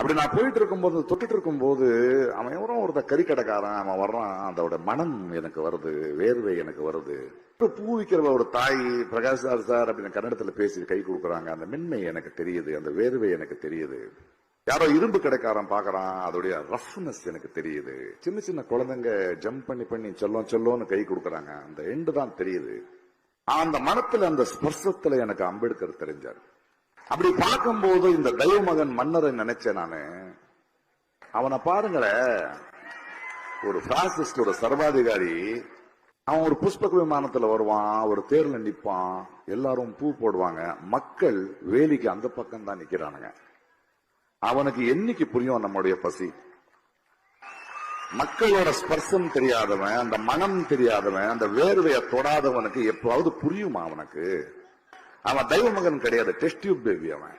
அப்படி நான் போயிட்டு இருக்கும்போது தொட்டுட்டு இருக்கும்போது அவன் எவரோ ஒருத்த கறிக்கடைக்காரன் அவன் வர்றான் அதோட மனம் எனக்கு வருது வேர்வை எனக்கு வருது. இப்போ பூ விற்கிற ஒரு தாய் பிரகாஷ் சார் சார் அப்படின்னு கன்னடத்துல பேசி கை கொடுக்குறாங்க. அந்த மென்மை எனக்கு தெரியுது அந்த வேர்வை எனக்கு தெரியுது. யாரோ இரும்பு கடைக்காரன் பாக்குறான் அதோடைய ரஃப்னஸ் எனக்கு தெரியுது. சின்ன சின்ன குழந்தைங்க ஜம்ப் பண்ணி பண்ணி சொல்லும் சொல்லோன்னு கை கொடுக்கறாங்க. அந்த எண்டு தான் தெரியுது. அந்த மனத்துல அந்த ஸ்பர்சத்துல எனக்கு அம்பேத்கர் தெரிஞ்சார். அப்படி பார்க்கும்போது இந்த தெய்வமகன் மன்னரை நினைச்சேன் நானு. அவனை பாருங்களேன் ஒரு பாசிஸ்ட் ஒரு சர்வாதிகாரி அவன் ஒரு புஷ்பக விமானத்துல வருவான் ஒரு தேர்ல நிப்பான் எல்லாரும் பூ போடுவாங்க. மக்கள் வேலிக்கு அந்த பக்கம் தான் நிக்கிறானுங்க. அவனுக்கு என்னைக்கு புரியும் நம்முடைய பசி? மக்களோட ஸ்பர்சம் தெரியாதவன் அந்த மனம் தெரியாதவன் அந்த வேர்வைய தொடாதவனுக்கு எப்பாவது புரியுமா அவனுக்கு? அவன் தெய்வ மகன் கிடையாது டெஸ்ட் டியூப் பேபி அவன்.